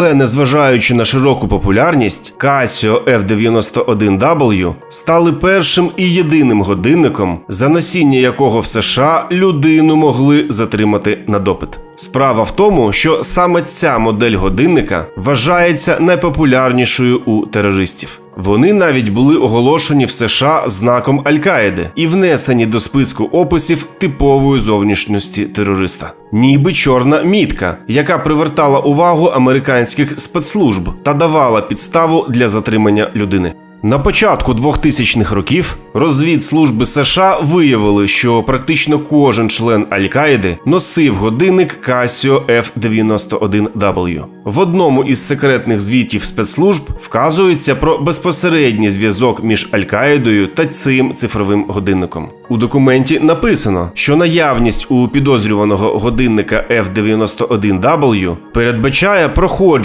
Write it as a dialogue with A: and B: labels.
A: Але незважаючи на широку популярність, Casio F91W стали першим і єдиним годинником, за носіння якого в США людину могли затримати на допит. Справа в тому, що саме ця модель годинника вважається найпопулярнішою у терористів. Вони навіть були оголошені в США знаком Аль-Каїди і внесені до списку описів типової зовнішності терориста, ніби чорна мітка, яка привертала увагу американських спецслужб та давала підставу для затримання людини. На початку 2000-х років розвідслужби США виявили, що практично кожен член Аль-Каїди носив годинник Casio F91W. В одному із секретних звітів спецслужб вказується про безпосередній зв'язок між Аль-Каїдою та цим цифровим годинником. У документі написано, що наявність у підозрюваного годинника F91W передбачає проходження